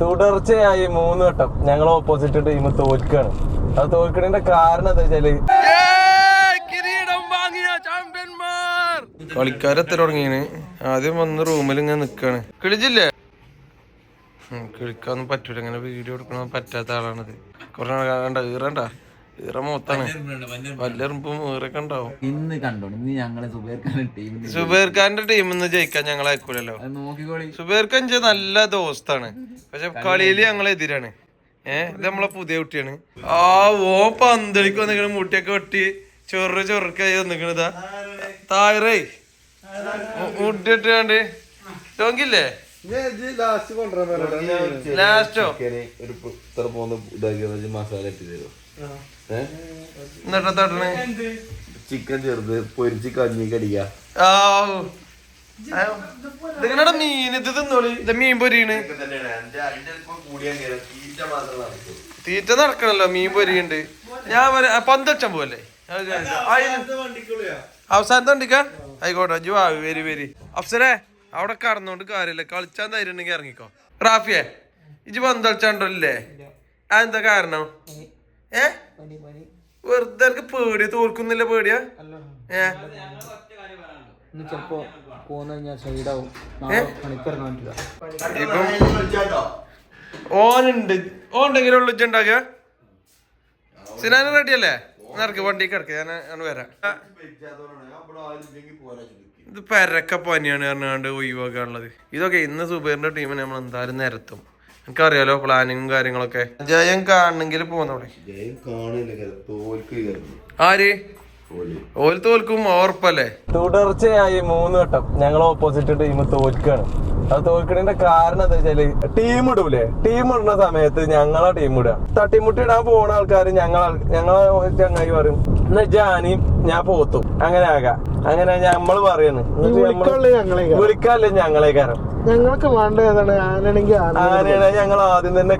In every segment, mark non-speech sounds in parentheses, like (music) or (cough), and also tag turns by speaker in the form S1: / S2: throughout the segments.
S1: തുടർച്ചയായി മൂന്ന് വട്ടം ഞങ്ങൾ ഓപ്പോസിറ്റ് ടീം തോൽക്കാണ്. അത് തോൽക്കണതിന്റെ കാരണം എന്താ വെച്ചാൽ തുടങ്ങിയാണ് ആദ്യം വന്ന് റൂമിൽ ഇങ്ങനെ നിക്കാണ്. കിളിച്ചില്ലേ? ഉം, കിളിക്കാനൊന്നും പറ്റൂല. ഇങ്ങനെ വീഡിയോ എടുക്കണ പറ്റാത്ത ആളാണിത്. കുറേ കണ്ട? ഈറണ്ട ഈറ മൊത്താണ് വല്ലെറുമ്പും ഈറൊക്കെ ഉണ്ടാവും.
S2: ഇന്ന് കണ്ടോ ഇന്ന് ഞങ്ങളെ സുബൈർ ഖാൻ ടീമിന്
S1: സുബൈർ ഖാന്റെ ടീമിൽ നിന്ന് ജയിക്കാൻ ഞങ്ങൾ അയക്കൂലല്ലോ.
S2: നോക്കിക്കോളി.
S1: സുബൈർ ഖാൻ നല്ല ദോസ്താണ്. പക്ഷെ കളിയിൽ ഞങ്ങൾ എതിരാണ്. ഏഹ് ഇത് നമ്മളെ പുതിയ കുട്ടിയാണ്. ആ ഓ പന്തളിക്ക് വന്നിങ്ങനെ മുട്ടിയൊക്കെ വെട്ടി ചൊറു ചൊറുക്കായി വന്നിക്കണതാ തായറേ മുട്ടിട്ട് കണ്ട് ടോങ്കില്ലേ ലാസ്റ്റോ
S3: മസാല ഇട്ട് തരും.
S1: എന്നിട്ടാ തട്ടണേ
S3: ചിക്കൻ ചെറുത് പൊരിച്ച് കഞ്ഞി കടിക്ക.
S1: ആ ഇതിങ്ങനെ മീൻ ഇത് തിന്നോളി. ഇത് മീൻ പൊരിയാണ്. തീറ്റ നടക്കണല്ലോ മീൻ പൊരിയുണ്ട്. ഞാൻ പന്തച്ചൻ പോലെ അവസാനത്തെ വണ്ടിക്ക? ആയിക്കോട്ടെ ജു ആ വരി വരി. അഫ്സരേ അവിടെ കടന്നോണ്ട് കാര്യമില്ല. കളിച്ചാൻ ധൈര്യം ഉണ്ടെങ്കിൽ ഇറങ്ങിക്കോ. റാഫിയെ ഇജ് പന്തളിച്ചാണ്ടല്ലേ അതെന്താ കാരണം? ഏ? വെറുതെ എനിക്ക് പേടി തോൽക്കുന്നില്ല പേടിയാ? ഏ?
S4: ഇന്ന് ചിലപ്പോ പോന്നു കഴിഞ്ഞാൽ സൈഡാവും.
S1: ഓനുണ്ട്. ഓൻ ഉണ്ടെങ്കിലും ഉള്ളു ഉണ്ടാക്കുക. സിനാന റെഡി അല്ലേ നിറക്ക് വണ്ടി കിടക്ക ഞാൻ വരാം. ഇത് പരക്ക പനിയാണ് പറഞ്ഞാണ്ട് ഒഴിവാക്കാനുള്ളത്. ഇതൊക്കെ ഇന്ന് സുബേറിന്റെ ടീമിനെ നമ്മൾ എന്തായാലും നിരത്തും. എനിക്കറിയാലോ പ്ലാനിങ്ങും കാര്യങ്ങളൊക്കെ. ജയം കാണണമെങ്കിൽ
S3: പോകുന്നവിടെ
S1: ആര്? ഓൽ തോൽക്കും ഓർപ്പല്ലേ തുടർച്ചയായി മൂന്ന് വട്ടം ഞങ്ങൾ ഓപ്പോസിറ്റ് ടീം തോൽക്കാണ്. അത് തോൽക്കണതിന്റെ കാരണം എന്താ വെച്ചാൽ ടീം ഇടൂലേ. ടീം ഇടുന്ന സമയത്ത് ഞങ്ങളെ ടീം ഇടുക. തട്ടിമുട്ടി ഇടാൻ പോണ ആൾക്കാർ ഞങ്ങൾ ഞങ്ങളെ ചങ്ങായി പറയും എന്നാ ജാനിയും ഞാൻ പോത്തും. അങ്ങനെ ആകാം. അങ്ങനെ
S4: നമ്മൾ പറയുന്നത്
S1: വിളിക്കാല്ലേ ഞങ്ങളെ കാരണം
S4: ഞങ്ങൾക്ക് വേണ്ട ഏതാണ്? ആനാണെങ്കിൽ
S1: ആനയാണ് ഞങ്ങൾ ആദ്യം തന്നെ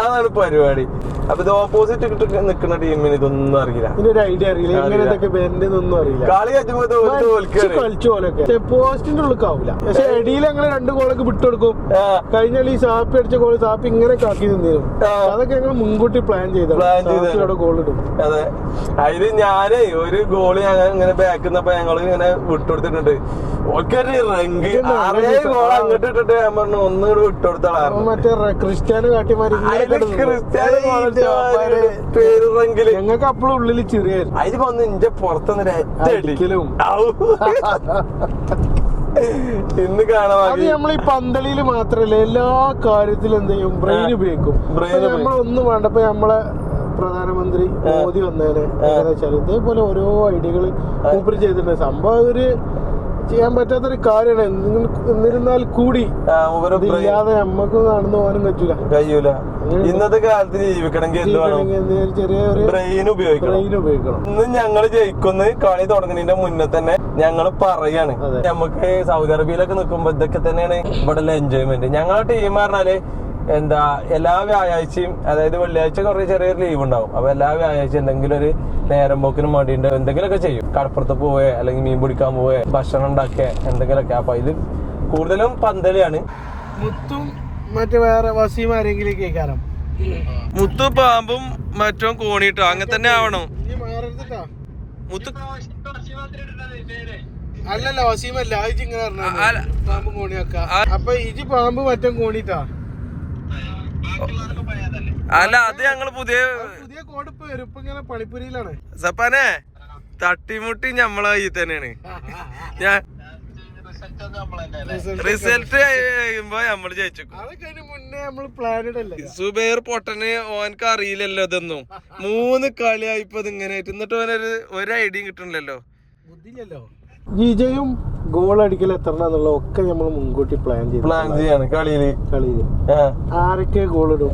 S1: അതാണ് പരിപാടി. അപ്പൊ ഇത് ഓപ്പോസിറ്റ് നിൽക്കുന്ന ടീമിന് ഇതൊന്നും അറിയില്ല.
S4: ഇതിനൊരു ഐഡിയ അറിയില്ല. എങ്ങനെ ഇതൊക്കെ ബെൻഡെന്നൊന്നും അറിയില്ല.
S1: കളി
S4: കളിച്ചു പോലൊക്കെ പോസ്റ്റിന്റെ ഉള്ളിക്കാവില്ല പക്ഷെ എടിയിൽ ഞങ്ങൾ രണ്ട് ഗോളൊക്കെ വിട്ടുകൊടുക്കും.
S1: കൊടുക്കും
S4: കഴിഞ്ഞാൽ ഈ സാപ്പി അടിച്ച ഗോൾ സാപ്പി ഇങ്ങനെ കാക്കി
S1: നിന്നിരുന്നു
S4: അതൊക്കെ ഞങ്ങൾ മുൻകൂട്ടി പ്ലാൻ ചെയ്തത്
S1: പ്ലാൻ
S4: ചെയ്ത് ഗോൾ ഇടും.
S1: അതെ. അതിൽ ഞാനേ ഒരു ഗോൾ ഞങ്ങൾ ഇങ്ങനെ ബാക്കുന്നപ്പോ ഞങ്ങൾ ഇങ്ങനെ വിട്ടുകൊടുത്തിട്ടുണ്ട്. ഓൾക്കൊരു റങ്ക് ആറേ ഗോൾ അങ്ങോട്ട് ഇട്ടിട്ട് ഞാൻ പറഞ്ഞു
S4: മറ്റേ ക്രിസ്ത്യാനോ കാട്ടിമാര് ഞങ്ങൾക്ക് അപ്പോഴും ഉള്ളിൽ ചെറിയായിരുന്നു.
S1: ഇന്റെ പുറത്തുനിന്ന്. ഇന്ന് കാണാൻ
S4: അത് നമ്മൾ ഈ പന്തളിയിൽ മാത്രല്ല എല്ലാ കാര്യത്തിലും എന്ത് ചെയ്യും? ബ്രെയിൻ ഉപയോഗിക്കും. നമ്മളൊന്നും വേണ്ടപ്പോ നമ്മളെ പ്രധാനമന്ത്രി മോദി വന്നേനെ എന്താ വെച്ചാൽ ഇതേപോലെ ഓരോ ഐഡിയകൾ ഊപ്പർ ചെയ്തിട്ടുണ്ട്. സംഭവം ഒരു ചെയ്യാൻ പറ്റാത്തൊരു കാര്യമാണ്. എന്നി- എന്നിരുന്നാൽ കൂടി ഇല്ലാതെ നമ്മക്ക് നടന്നു പോകാനും പറ്റൂല.
S1: കഴിയൂല. ഇന്നത്തെ കാലത്ത് ജീവിക്കണമെങ്കിൽ ബ്രെയിൻ ഉപയോഗിക്കണം.
S4: ബ്രെയിൻ ഉപയോഗിക്കണം.
S1: ഇന്ന് ഞങ്ങൾ ജയിക്കുന്ന കളി തുടങ്ങുന്നതിന്റെ മുന്നേ തന്നെ ഞങ്ങൾ പറയാണ്. നമുക്ക് സൗദി അറേബ്യയിലൊക്കെ നിൽക്കുമ്പോ ഇതൊക്കെ തന്നെയാണ് ഇവിടെ എൻജോയ്മെന്റ് ഞങ്ങളുടെ ടീം പറഞ്ഞാൽ എന്താ എല്ലാ വ്യാഴാഴ്ചയും അതായത് വെള്ളിയാഴ്ച കുറേ ചെറിയൊരു ലീവ് ഉണ്ടാവും. അപ്പൊ എല്ലാ വ്യാഴാഴ്ച എന്തെങ്കിലും ഒരു നേരം പോക്കിന് മടിയുണ്ട്. എന്തെങ്കിലുമൊക്കെ ചെയ്യും. കടപ്പുറത്ത് പോവേ അല്ലെങ്കിൽ മീൻ പിടിക്കാൻ പോവേ ഭക്ഷണം ഉണ്ടാക്കേ എന്തെങ്കിലുമൊക്കെ. അപ്പൊ ഇത് കൂടുതലും പന്തലിയാണ്.
S4: മുത്തും മറ്റു വേറെ വസീം ആരെങ്കിലും കേൾക്കാരം
S1: മുത്തു പാമ്പും മറ്റും കോണിട്ടോ അങ്ങനെ തന്നെ ആവണം? മുത്തു
S4: അല്ലല്ല വസീമല്ല ഇങ്ങനെ. പാമ്പ് കോണിയാക്ക. അപ്പൊ ഇജി പാമ്പ് മറ്റും കോണിട്ടാ
S1: അല്ല അത് ഞങ്ങൾ പുതിയ
S4: പുതിയ കോഡ് വരും. ഇപ്പൊ ഇങ്ങനെ പണിപ്പുരിയിലാണ്.
S1: സപ്പാനെ തട്ടിമുട്ടി ഞമ്മള ഈ തന്നെയാണ്. ഞാൻ റിസൾട്ട് കഴിയുമ്പോ
S4: നമ്മൾ ജയിച്ചു
S1: സുബൈർ പൊട്ടന് ഓനക്ക് അറിയില്ലല്ലോ ഇതൊന്നും. മൂന്ന് കളിയായിപ്പോ ഇത് ഇങ്ങനെ ആയിട്ട്. എന്നിട്ട് ഓനൊരു ഒരു ഐഡിയും കിട്ടണില്ലല്ലോ.
S4: ബുദ്ധിയില്ലല്ലോ. ജിജയും ഗോൾ അടിക്കൽ എത്രണെന്നുള്ള ഒക്കെ നമ്മൾ മുൻകൂട്ടി പ്ലാൻ ചെയ്തു.
S1: പ്ലാൻ ചെയ്യാണ്.
S4: കളിയിൽ.
S1: കളിയിൽ.
S4: ആരൊക്കെ ഗോൾ ഇടും.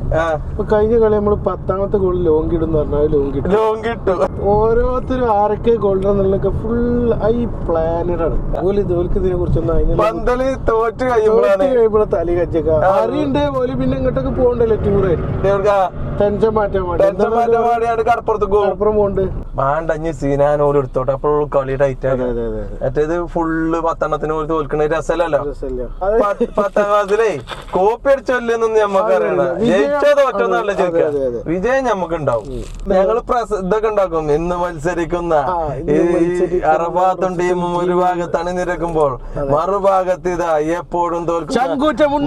S4: ഇപ്പൊ കഴിഞ്ഞ കളി നമ്മൾ പത്താമത്തെ ഗോൾ ലോങ് ഇടും പറഞ്ഞാൽ ലോങ് ഇട്ടു.
S1: ലോങ് ഇട്ടു.
S4: ഓരോരുത്തരും ആരൊക്കെ ഗോൾ ഇടുന്നുള്ളൊക്കെ ഫുൾ ഐ പ്ലാനഡ് ആണ് ഗോലി ഇതോൽക്ക് ഇതിനെ കുറിച്ചൊന്നും
S1: പന്തളി തോറ്റ് കഴിയുമ്പോഴാണ്.
S4: തലി കച്ചക്ക അറിയണ്ടേ പോലെ പിന്നെ ഇങ്ങോട്ടൊക്കെ പോകണ്ടല്ലോ ടൂറ് ടെൻഷൻ മാറ്റാൻ വേണ്ടി.
S1: ടെൻഷൻ മാറ്റാൻ വേണ്ടിയാണ് കടപ്പുറത്ത് പോകും.
S4: മലപ്പുറം പോണ്ട്
S1: മാണ്ടഞ്ഞ് സീനാനോട് എടുത്തോട്ടെ. അപ്പോൾ കളി ടൈറ്റ് മറ്റേത് ഫുള്ള് പത്തെണ്ണത്തിന് പോലും തോൽക്കണ രസമല്ലല്ലോ? പത്ത്- ക്ലാസ്സിലേ കോപ്പി അടിച്ചല്ലെന്നൊന്നും ഞമ്മക്ക് അറിയണ്ട. ജയിച്ചോ തോറ്റോന്നല്ല
S4: അതെ.
S1: വിജയം ഞമ്മക്ക് ഉണ്ടാവും ഞങ്ങൾ ഇതൊക്കെ ഉണ്ടാക്കും. ഇന്ന് മത്സരിക്കുന്ന അറബാത്തും ടീമും ഒരു ഭാഗത്ത് അണിനിരക്കുമ്പോൾ മറുഭാഗത്ത് ഇതാ എപ്പോഴും തോൽക്കും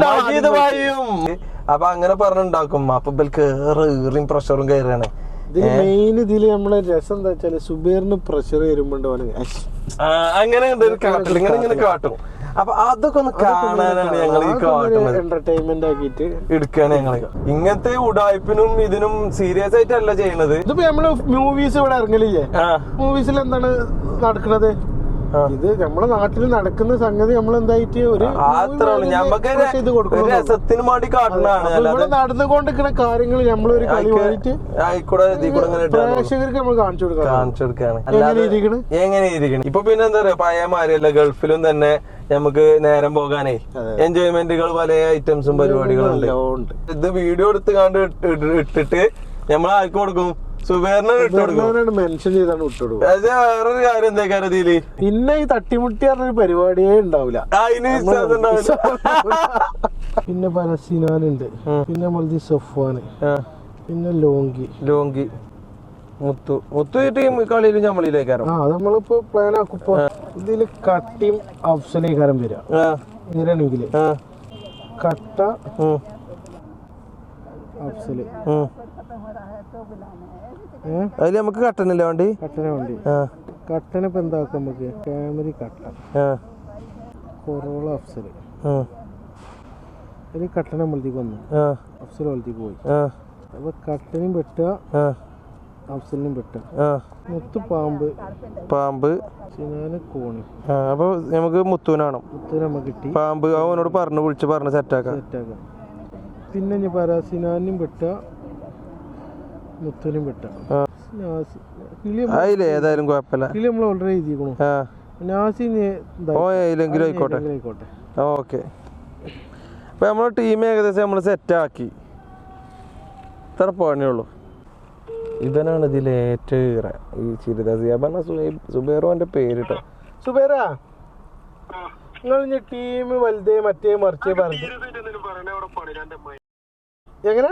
S1: മജീദ് ഭായിയും അപ്പൊ അങ്ങനെ പറഞ്ഞുണ്ടാക്കും. അപ്പൊ ഇവർക്ക് ഏറെ ഈറിയും പ്രഷറും കയറാണ്
S4: ഇതിൽ മെയിൻ ഇതിൽ നമ്മളെ രസം എന്താ വെച്ചാൽ സുബേറിന് പ്രഷർ വരുമ്പോണ്ട് ഓന്.
S1: അങ്ങനെ കാട്ടിൽ ഇങ്ങനെ ഇങ്ങനെ കാട്ടും. അപ്പൊ അതൊക്കെ ഒന്ന് കാണാനാണ് ഞങ്ങൾ ഈ കാട്ടുന്നത്.
S4: എന്റർടൈൻമെന്റ് ആക്കിയിട്ട്
S1: എടുക്കാണ് ഞങ്ങൾ ഇങ്ങനത്തെ ഉടായ്പിനും ഇതിനും സീരിയസ് ആയിട്ടല്ല ചെയ്യണത്.
S4: ഇതിപ്പോ നമ്മൾ മൂവീസ് ഇവിടെ ഇറങ്ങലില്ലേ? മൂവീസിൽ എന്താണ് നടക്കുന്നത്. ഇത് നമ്മളെ നാട്ടിൽ നടക്കുന്ന സംഗതി നമ്മൾ എന്തായിട്ട് ഒരു
S1: രസത്തിന് വേണ്ടി കാട്ടുന്നതാണ്
S4: നടന്നുകൊണ്ടിരിക്കുന്ന കാര്യങ്ങൾ നമ്മളൊരു കളി വേണ്ടിട്ട്
S1: ആയിക്കൂടെ ഇതിൽ കൂടെ ഇങ്ങനെ ഇട്ടാ മതി.
S4: പ്രേക്ഷകർക്ക് നമ്മൾ കാണിച്ചു കൊടുക്കാം എങ്ങനെ ഇരിക്കണ്?
S1: ഇപ്പൊ പിന്നെ എന്താ പറയാ പഴയ മാരിയല്ല ഗൾഫിലും തന്നെ നമുക്ക് നേരം പോകാനേ എൻജോയ്മെന്റുകൾ പല ഐറ്റംസും പരിപാടികളും ഉണ്ട്. ഇത് വീഡിയോ എടുത്ത് കണ്ട് ഇട്ടിട്ട് നമ്മൾ ആർക്ക് കൊടുക്കും?
S4: മെൻഷൻ ചെയ്താണ്
S1: വേറൊരു കാര്യം എന്താ കാര്യം ഇതിൽ
S4: പിന്നെ ഈ തട്ടിമുട്ടി പറഞ്ഞൊരു പരിപാടിയേ ഉണ്ടാവില്ല പിന്നെ പലസ്തീനാനുണ്ട്. പിന്നെ മൽദി സഫ്വാന്. പിന്നെ ലോങ്കി.
S1: ലോങ്കി. മുത്തു. മുത്തു ടീം കളിയിൽ ഞമ്മളിലേക്കാരം?
S4: ആ നമ്മളിപ്പോ പ്ലാൻ ആക്കുമ്പോ ഇതിൽ കട്ടിയും അഫ്സലേക്കാരം വരിക. വരണെങ്കിൽ കട്ട അഫ്സൽ
S1: അതിൽ നമുക്ക് കട്ടനല്ലേ വണ്ടി?
S4: കട്ടന വണ്ടി. കട്ടന ഇപ്പൊ എന്താക്കാം നമുക്ക്? ക്യാമറി കട്ട
S1: ആ.
S4: കൊറോള
S1: അഫ്സൽ
S4: അതിൽ കട്ടന മലത്തേക്ക് വന്നു. അഫ്സൽ മലത്തേക്ക് പോയി. അപ്പൊ കട്ടനും വെട്ടുക അഫ്സലിനും വെട്ടുക മുത്തു പാമ്പ്.
S1: പാമ്പ്.
S4: സിനാന് കോണി.
S1: അപ്പൊ നമുക്ക് മുത്തൂനാണ്.
S4: മുത്ത് നമ്മ കിട്ടി.
S1: പാമ്പ് അവനോട് പറഞ്ഞു വിളിച്ച് പറഞ്ഞ് സെറ്റാക്കാം
S4: സെറ്റാക്കാം പിന്നെ ഞാൻ പരാസിനാനും വെട്ട മുത്തനും നമ്മ-
S1: അതിൽ ഏതായാലും കുഴപ്പമില്ല.
S4: കിളി നമ്മൾ ഓൾറെഡി എഴുതിക്കണു
S1: ആ.
S4: നാസി ഇനി
S1: ഓ ഏതെങ്കിലും ആയിക്കോട്ടെ.
S4: ആയിക്കോട്ടെ.
S1: ഓക്കെ. അപ്പൊ നമ്മളെ ടീം ഏകദേശം നമ്മൾ സെറ്റാക്കി ഇത്ര പണിയുള്ളൂ ഇവനാണ് ഇതിൽ ഏറ്റവും ഈറ ഈ പറഞ്ഞ സുഹൈബ് സുബൈറോന്റെ പേരിട്ടോ.
S4: സുബേര നിങ്ങൾ ടീം വലുതേ മറ്റേ മറിച്ചേ പറഞ്ഞു. എങ്ങനെ?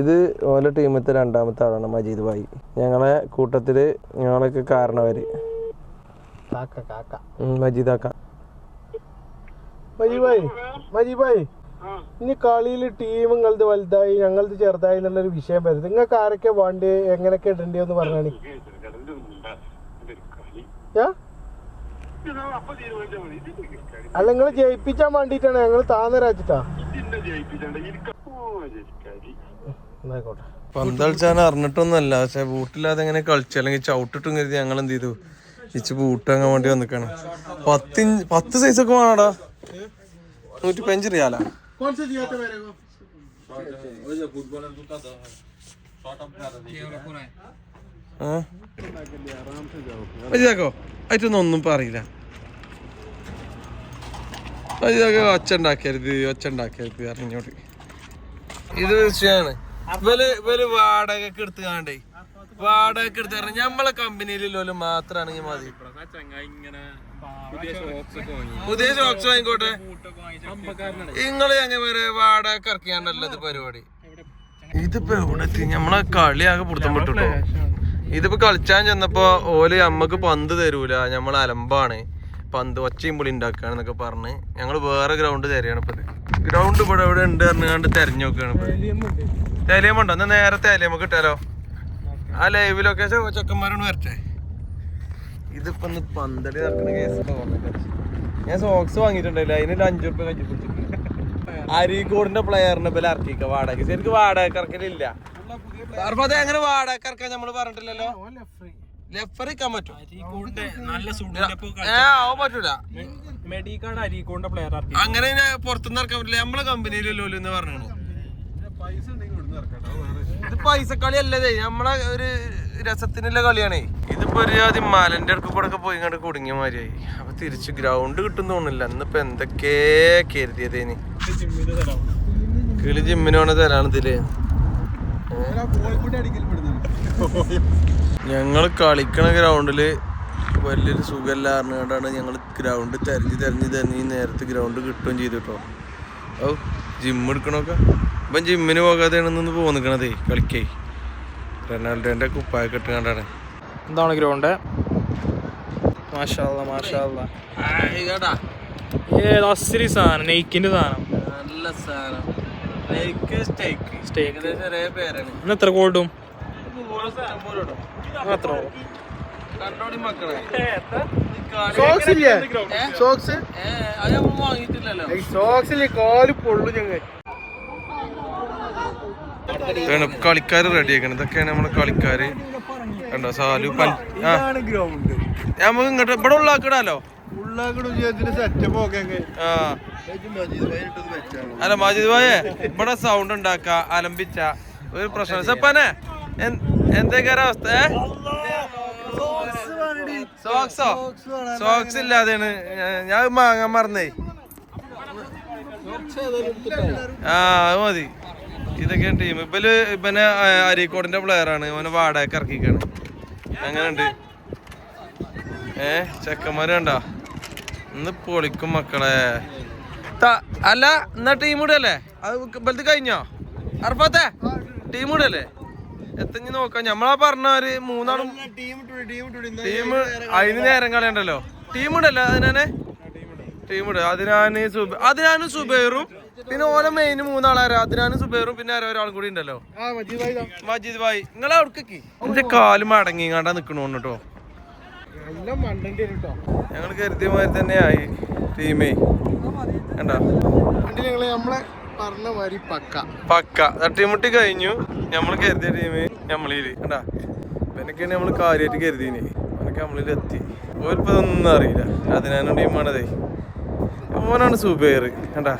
S1: ഇത് ഓല ടീമത്തെ രണ്ടാമത്തെ ആളാണ് മജീദ് ഭായി. ഞങ്ങളെ കൂട്ടത്തിൽ ഞങ്ങളൊക്കെ കാരണവര്.
S4: മജീബായി മജീബായി ഇനി കളിയിൽ ടീം നിങ്ങളത് വലുതായി ഞങ്ങളത് ചെറുതായി എന്നുള്ളൊരു വിഷയം വരുന്നത് നിങ്ങൾക്ക് ആരൊക്കെ വേണ്ടി എങ്ങനെയൊക്കെ എന്ന് പറഞ്ഞാണ് ഞാ? അല്ല നിങ്ങൾ ജയിപ്പിച്ചാൻ വേണ്ടിട്ടാണ് ഞങ്ങൾ താന്നരാച്ചിട്ടാ പന്ത്
S1: പന്തളിച്ചാൻ അറിഞ്ഞിട്ടൊന്നുമല്ല. പക്ഷെ ബൂട്ടില്ലാതെ എങ്ങനെ കളിച്ചു? അല്ലെങ്കിൽ ചവിട്ടിട്ടും കരുതി ഞങ്ങൾ എന്ത് ചെയ്തു? ഇച്ച് ബൂട്ട് വാങ്ങാൻ വേണ്ടി വന്നിക്കാണ്. പത്തി പത്ത് സൈസ് ഒക്കെ വേണടാ? നൂറ്റി പഞ്ച് റിയാലാ മജിതാക്കോ ആയിട്ടൊന്നും ഒന്നും പറയില്ല. മജിതാക്ക ഒച്ച ഉണ്ടാക്കരുത് ഒച്ച ഉണ്ടാക്കരുത് അറിഞ്ഞോട്ട് ഇത് വിഷയമാണ് ഇവർ ഇവർ വാടകക്ക് എടുത്ത് കാണ്ടേ. വാടകക്ക് എടുത്ത് കാരണം ഞമ്മളെ കമ്പനിയിലുള്ള മാത്രാണെങ്കിൽ മതി. പുതിയ ഷോക്സ് വാങ്ങിക്കോട്ടെ. നിങ്ങൾ ഞങ്ങൾ വാടക ഇറക്കിയാണ്ടല്ലോ ഇത് പരിപാടി. ഇതിപ്പോ എവിടെ നമ്മളെ കളിയാകെ പുറത്തും വിട്ടുട്ടോ ഇതിപ്പോ കളിച്ചാൻ ചെന്നപ്പോ ഓൽ നമ്മക്ക് പന്ത് തരൂല നമ്മൾ അലമ്പാണ്. പന്ത് ഒച്ചയും പുളി ഉണ്ടാക്കുകയാണെന്നൊക്കെ പറഞ്ഞ് ഞങ്ങൾ വേറെ ഗ്രൗണ്ട് തരികയാണ് ഇപ്പൊ ഗ്രൗണ്ട് ഇവിടെ എവിടെ ഉണ്ട് അറിഞ്ഞാണ്ട് തെരഞ്ഞു നോക്കുകയാണ് ഇപ്പൊ തേലിയമുണ്ടോ എന്നാ നേരെ തേലിയമ്മ കിട്ടാലോ ആ ലൈവ് ലൊക്കേഷൻ ചെക്കന്മാരോട് വരട്ടെ. ഇതിപ്പോ ഒന്ന് പന്തടി നടക്കുന്ന കേസ് ഞാൻ സോക്സ് വാങ്ങിയിട്ടുണ്ടല്ലോ അതിന് അഞ്ചു റുപ്യ കഞ്ചി പിടിച്ചിട്ടുണ്ട് അരീക്കോടിന്റെ പ്ലെയറിനെ ഇപ്പൊ ഇറക്കിക്ക വാടക. ശരിക്കും വാടക ഇറക്കലില്ല. അർപ്പത് എങ്ങനെ വാടക ഇറക്കാൻ നമ്മൾ പറഞ്ഞിട്ടില്ലല്ലോ? ലെഫർ ഇക്കാൻ പറ്റും ഏ ആവാൻ പറ്റൂല.
S5: മെഡിക്കാട് അരീക്കോണ്ട പ്ലെയർ
S1: അങ്ങനെ പുറത്തുനിന്ന് ഇറക്കാൻ പറ്റില്ല. നമ്മളെ കമ്പനിയിലല്ലോ എന്ന് പറഞ്ഞു ഇത് പൈസ കളി അല്ലേ നമ്മളെ ഒരു രസത്തിനുള്ള കളിയാണേ. ഇതിപ്പോ ഒരു ആദ്യം മലന്റെ അടുക്ക് കൂടെ ഒക്കെ പോയി ഇങ്ങോട്ട് കുടുങ്ങിയ മാതിരിയായി. അപ്പൊ തിരിച്ച് ഗ്രൗണ്ട് കിട്ടും തോന്നില്ല ഇന്നിപ്പോ എന്തൊക്കെ കരുതിയതേനി. കിളി ജിമ്മിനോണ തരാണ് ഇതിൽ. ഞങ്ങൾ കളിക്കണ ഗ്രൗണ്ടിൽ വലിയൊരു സുഖമല്ല അറിഞ്ഞുകൊണ്ടാണ് ഞങ്ങൾ ഗ്രൗണ്ട് തെരഞ്ഞ് തെരഞ്ഞ് തെരഞ്ഞ് നേരത്തെ ഗ്രൗണ്ട് കിട്ടുകയും ചെയ്തു കേട്ടോ. ഓ ജിം എടുക്കണൊക്കെ? ഇപ്പം ജിമ്മിന് പോകാതെയാണ് നിന്ന് പോന്നിക്കണതേ കളിക്കേ. റൊണാൾഡോന്റെ കുപ്പായൊക്കെ ഇട്ടുകൊണ്ടാണ്
S5: എന്താണ് ഗ്രൗണ്ട്? മാഷാല്ല മാഷാല്ല ഏ അസിരി സാധനം നെയ്ക്കിന്റെ സാധനം.
S1: നല്ല സാധനം. സ്റ്റേക്ക്
S5: എത്ര ഗോൾഡും അത്ര
S4: സോക്സ് കാൽ പൊള്ളു ഞങ്ങൾ
S1: കളിക്കാര് റെഡി ആക്കണം ഇതൊക്കെയാണ് നമ്മളെ കളിക്കാര്. കണ്ടോ സാലു
S4: ഗ്രൗണ്ട്
S1: നമുക്ക് ഇങ്ങോട്ട് ഇവിടെ ഉള്ളാക്കിടാലോ. അല്ല മജീദ് ഭായേ ഇവിടെ സൗണ്ട് ഉണ്ടാക്ക അലമ്പിച്ച ഒരു പ്രശ്നം. സപ്പനെ എന്തൊക്കെയാ അവസ്ഥ? സോക്സോ സോക്സ് ഇല്ലാതെയാണ്. ഞാൻ- മാങ്ങാൻ മറന്നേ. ആ അത് മതി. ഇതൊക്കെയാണ് ടീം ഇപ്പൽ ഇപ്പനെ അരീക്കോടിന്റെ പ്ലെയർ ആണ്. ഇവനെ വാടക ഇറക്കിക്കാണ്. അങ്ങനെയുണ്ട്. ഏ ചെക്കന്മാര് കണ്ട? ഇന്ന് പൊളിക്കും മക്കളെ. അല്ല എന്നാ ടീം ഇടല്ലേ? അത് വലുത് കഴിഞ്ഞോ? അർപ്പത്തെ ടീം ഇടല്ലേ? എത്തഞ്ഞ് നോക്കാം. ഞമ്മളാ പറഞ്ഞ ഒരു മൂന്നാളും ടീം അതിന് നേരം കളയണ്ടല്ലോ ടീം ഇടല്ലേ അതിനെ ടീം ഇടുക അതിനാന് സുബ അതിനാനും സുബൈറും. പിന്നെ ഓല മെയിൻ മൂന്നാളാരോ? അതിനാനും സുബൈറും പിന്നെ ആരോ ഒരാളും കൂടി ഉണ്ടല്ലോ.
S4: മജീദ് ഭായി
S1: നിങ്ങളെ അവിടേക്ക് എന്റെ കാൽ മടങ്ങി കണ്ടാ ഞങ്ങൾ കരുതിയ മാതിരി തന്നെയായി ടീമേ. കണ്ടോ?
S4: നമ്മളെ പറഞ്ഞ മാതിരി പക്ക.
S1: പക്ക. തട്ടിമുട്ടി കഴിഞ്ഞു. നമ്മൾ കരുതിയ ടീമേ നമ്മളിൽ കണ്ടാ? ഇവനൊക്കെയാണ് നമ്മൾ കാര്യമായിട്ട് കരുതിന്. അവനൊക്കെ നമ്മളിൽ എത്തി. ഓരിപ്പോ ഒന്നും അറിയില്ല. അതിനാണ് ടീമാണതേ. ഓനാണ് സൂപ്പയർ കണ്ടാ?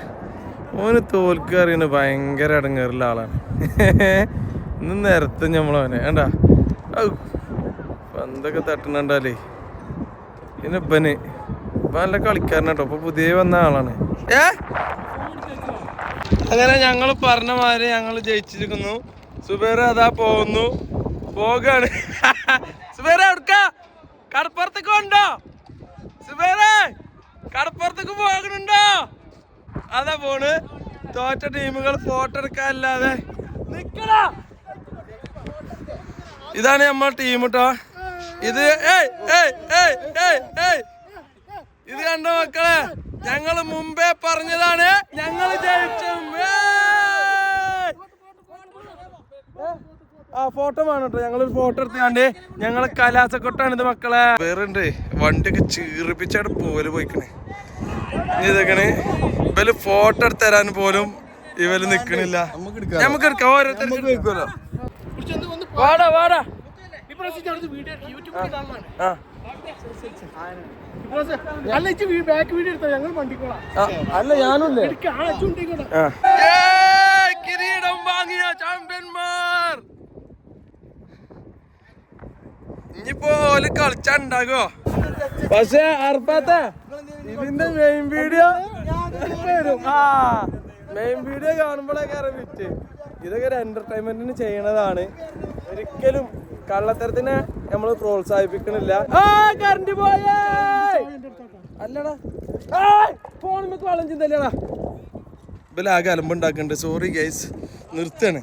S1: ഓന് തോൽക്കുക അറിയണ ഭയങ്കര അടങ്ങേറുള്ള ആളാണ്. (laughs) ഇന്ന് നേരത്തെ നമ്മളവനെ കണ്ടാ? ഔ, പന്തൊക്കെ തട്ടണണ്ടാലേ പിന്നെ ഇപ്പന് ഇപ്പൊ നല്ല കളിക്കാരനാട്ടോ. ഇപ്പൊ പുതിയ വന്ന ആളാണ്. ഏ? അങ്ങനെ ഞങ്ങൾ പറഞ്ഞ മാതിരി ഞങ്ങൾ ജയിച്ചിരിക്കുന്നു. സുബേർ അതാ പോകുന്നു. പോകാണ്. (laughs) സുബേര എവിടുക്ക? കടപ്പുറത്തേക്ക് ഉണ്ടോ സുബേറെ കടപ്പുറത്തേക്ക് പോകണുണ്ടോ? അതാ പോണ്. തോറ്റ ടീമുകൾ ഫോട്ടോ എടുക്കാനല്ലാതെ നിക്കടാ. ഇതാണ് നമ്മളെ ടീം കേട്ടോ ഇത് ഏയ് ഏയ് ഏയ് ഏയ് ഏയ്. ഇത് കണ്ടോ മക്കളെ? ഞങ്ങൾ മുമ്പേ പറഞ്ഞതാണ് ഞങ്ങൾ ജയിച്ചും! ആ ഫോട്ടോ വേണം കേട്ടോ ഞങ്ങളൊരു ഫോട്ടോ എടുത്തുകൊണ്ട് ഞങ്ങൾ കലാസക്കൊട്ടാണ് ഇത് മക്കളെ. വേറുണ്ട്. വണ്ടിയൊക്കെ ചീറിപ്പിച്ചാണ് പോൽ പോയിക്കണേ. ഇനി ഇതൊക്കെയാണ്. ഇവൽ ഫോട്ടോ എടുത്ത് തരാൻ പോലും ഇവൽ നിക്കണില്ല. നമുക്ക് എടുക്കാം. ഓരോരുത്തർക്ക് വാടാ വാടാ.
S4: അല്ല
S1: ഏയ്! കിരീടം വാങ്ങിയ ചാമ്പ്യന്മാർ. ഇനിയിപ്പോ ഓൽ കളിച്ചുണ്ടാകോ പക്ഷെ അർപ്പാത്ത ഇതിന്റെ മെയിൻ വീഡിയോ വരും. ആ മെയിൻ വീഡിയോ കാണുമ്പോഴൊക്കെ അറിവിറ്റ് ഇതൊക്കെ ഒരു എന്റർടൈൻമെന്റിന് ചെയ്യണതാണ്. ഒരിക്കലും കള്ളത്തരത്തിനെ നമ്മൾ പ്രോത്സാഹിപ്പിക്കണില്ല. ആ കറണ്ട് പോയേ! അല്ലടാ. ഫോണിൽ വെള്ളം ചിന്തല്ലടാ ഇവലാകെ അലമ്പുണ്ടാക്കുന്നുണ്ട് സോറി ഗൈസ് നിർത്തണ്